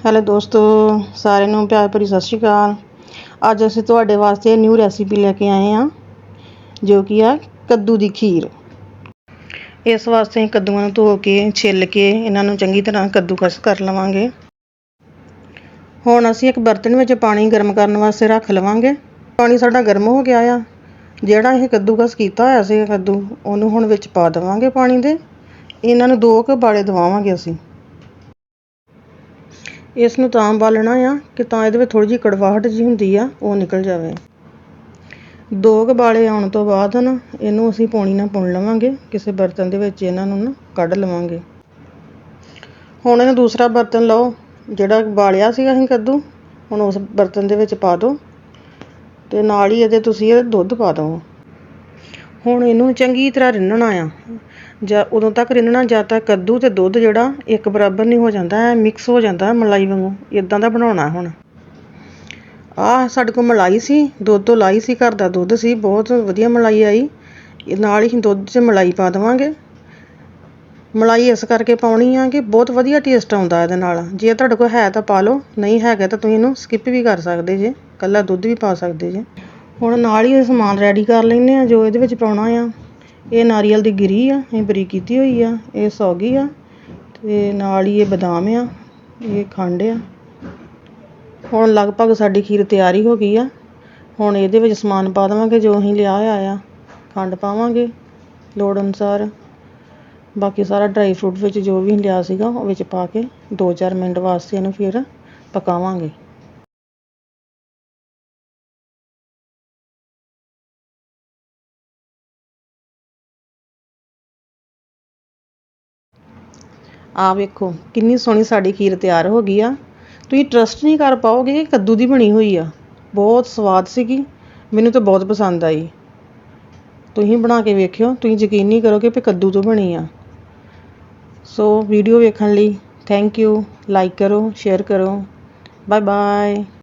Hello ਦੋਸਤੋ, ਸਾਰਿਆਂ ਨੂੰ ਪਿਆਰ ਭਰੀ ਸਤਿ ਸ਼੍ਰੀ ਅਕਾਲ। ਅੱਜ ਅਸੀਂ ਤੁਹਾਡੇ ਵਾਸਤੇ ਨਿਊ ਰੈਸਿਪੀ ਲੈ ਕੇ ਆਏ ਹਾਂ, ਜੋ ਕਿ ਆ ਕੱਦੂ ਦੀ ਖੀਰ। ਇਸ ਵਾਸਤੇ ਕੱਦੂਆਂ ਨੂੰ ਧੋ ਕੇ, ਛਿੱਲ ਕੇ ਇਹਨਾਂ ਨੂੰ ਚੰਗੀ ਤਰ੍ਹਾਂ ਕੱਦੂਕਸ ਕਰ ਲਵਾਂਗੇ। ਹੁਣ ਅਸੀਂ ਇੱਕ ਬਰਤਨ ਵਿੱਚ ਪਾਣੀ ਗਰਮ ਕਰਨ ਵਾਸਤੇ ਰੱਖ ਲਵਾਂਗੇ। ਪਾਣੀ ਸਾਡਾ ਗਰਮ ਹੋ ਗਿਆ ਆ। ਜਿਹੜਾ ਇਹ ਕੱਦੂਕਸ ਕੀਤਾ ਹੋਇਆ ਸੀ ਕੱਦੂ, ਉਹਨੂੰ ਹੁਣ ਵਿੱਚ ਪਾ ਦੇਵਾਂਗੇ ਪਾਣੀ ਦੇ। ਇਹਨਾਂ ਨੂੰ ਦੋ ਕੁ ਬਾਲੇ ਦਵਾਵਾਂਗੇ ਅਸੀਂ। ਇਸ ਨੂੰ ਤਾਂ ਬਾਲਣਾ ਆ ਕਿ ਤਾਂ ਇਹਦੇ ਵਿੱਚ ਥੋੜੀ ਜਿਹੀ ਕੜਵਾਹਟ ਜੀ ਹੁੰਦੀ ਆ, ਉਹ ਨਿਕਲ ਜਾਵੇ। ਦੋ ਕੁ ਬਾਲੇ ਆਉਣ ਤੋਂ ਬਾਅਦ ਨਾ, ਇਹਨੂੰ ਅਸੀਂ ਪੌਣੀ ਨਾਲ ਪੁਣ ਲਵਾਂਗੇ, ਕਿਸੇ ਬਰਤਨ ਦੇ ਵਿੱਚ ਇਹਨਾਂ ਨੂੰ ਨਾ ਕੱਢ ਲਵਾਂਗੇ। ਹੁਣ ਇਹਨੂੰ ਦੂਸਰਾ ਬਰਤਨ ਲਓ, ਜਿਹੜਾ ਬਾਲਿਆ ਸੀਗਾ ਅਸੀਂ ਕੱਦੂ, ਹੁਣ ਉਸ ਬਰਤਨ ਦੇ ਵਿੱਚ ਪਾ ਦਿਓ ਤੇ ਨਾਲ ਹੀ ਇਹਦੇ ਤੁਸੀਂ ਇਹ ਦੁੱਧ ਪਾ ਦਿਓ। ਹੁਣ ਇਹਨੂੰ ਚੰਗੀ ਤਰ੍ਹਾਂ ਰਿੰਨਣਾ ਆ। ਜਾਂ ਉਦੋਂ ਤੱਕ ਰਿੰਨਣਾ ਜਦ ਤੱਕ ਕੱਦੂ ਤੇ ਦੁੱਧ ਜਿਹੜਾ ਇੱਕ ਬਰਾਬਰ ਨਹੀਂ ਹੋ ਜਾਂਦਾ ਹੈ ਮਿਕਸ ਹੋ ਜਾਂਦਾ ਮਲਾਈ ਵਾਂਗੂ ਇੱਦਾਂ ਦਾ ਬਣਾਉਣਾ ਹੁਣ। ਆਹ ਸਾਡੇ ਕੋਲ ਮਲਾਈ ਸੀ, ਦੁੱਧ ਤੋਂ ਲਾਈ ਸੀ, ਘਰ ਦਾ ਦੁੱਧ ਸੀ, ਬਹੁਤ ਵਧੀਆ ਮਲਾਈ ਆਈ। ਨਾਲ ਹੀ ਦੁੱਧ 'ਚ ਮਲਾਈ ਪਾ ਦੇਵਾਂਗੇ। ਮਲਾਈ ਇਸ ਕਰਕੇ ਪਾਉਣੀ ਆ ਕਿ ਬਹੁਤ ਵਧੀਆ ਟੇਸਟ ਆਉਂਦਾ ਇਹਦੇ ਨਾਲ। ਜੇ ਤੁਹਾਡੇ ਕੋਲ ਹੈ ਤਾਂ ਪਾ ਲਓ, ਨਹੀਂ ਹੈਗਾ ਤਾਂ ਤੁਸੀਂ ਇਹਨੂੰ ਸਕਿਪ ਵੀ ਕਰ ਸਕਦੇ ਜੇ ਕੱਲਾ ਦੁੱਧ ਵੀ ਪਾ ਸਕਦੇ ਜੇ। ਹੁਣ ਨਾਲ ਹੀ ਇਹ ਸਮਾਨ ਰੈਡੀ ਕਰ ਲੈਂਦੇ ਆ ਜੋ ਇਹਦੇ ਵਿੱਚ ਪਾਉਣਾ ਆ। ਇਹ ਨਾਰੀਅਲ ਦੀ ਗਿਰੀ ਆ, ਇਹ ਬਰੀਕ ਕੀਤੀ ਹੋਈ ਆ, ਇਹ ਸੌਗੀ ਆ, ਤੇ ਨਾਲ ਹੀ ਇਹ ਬਦਾਮ ਆ, ਇਹ ਖੰਡ ਆ। ਹੁਣ ਲਗਭਗ ਸਾਡੀ ਖੀਰ ਤਿਆਰੀ ਹੋ ਗਈ ਆ। ਹੁਣ ਇਹਦੇ ਵਿੱਚ ਸਮਾਨ ਪਾ ਦੇਵਾਂਗੇ, ਜੋ ਅਸੀਂ ਲਿਆ ਹੋਇਆ ਆ। ਖੰਡ ਪਾਵਾਂਗੇ, ਲੋੜ ਅਨੁਸਾਰ। ਬਾਕੀ ਸਾਰਾ ਡਰਾਈ ਫਰੂਟ ਵਿੱਚ ਜੋ ਵੀ ਲਿਆ ਸੀਗਾ, ਉਹ ਵਿੱਚ ਪਾ ਕੇ 2-4 ਮਿੰਟ ਵਾਸਤੇ ਇਹਨੂੰ ਫਿਰ ਪਕਾਵਾਂਗੇ। ਆ ਵੇਖੋ, ਕਿੰਨੀ ਸੋਹਣੀ ਸਾਡੀ ਖੀਰ ਤਿਆਰ ਹੋ ਗਈ ਆ। ਤੁਸੀਂ ਟਰਸਟ ਨਹੀਂ ਕਰ ਪਾਓਗੇ ਕਿ ਕੱਦੂ ਦੀ ਬਣੀ ਹੋਈ ਆ। ਬਹੁਤ ਸਵਾਦ ਸੀਗੀ, ਮੈਨੂੰ ਤਾਂ ਬਹੁਤ ਪਸੰਦ ਆਈ। ਤੁਸੀਂ ਬਣਾ ਕੇ ਵੇਖਿਓ, ਤੁਸੀਂ ਯਕੀਨ ਨਹੀਂ ਕਰੋਗੇ ਕਿ ਕੱਦੂ ਤੋਂ ਬਣੀ ਆ। ਸੋ ਵੀਡੀਓ ਵੇਖਣ ਲਈ ਥੈਂਕ ਯੂ ਲਾਈਕ ਕਰੋ ਸ਼ੇਅਰ ਕਰੋ। Bye bye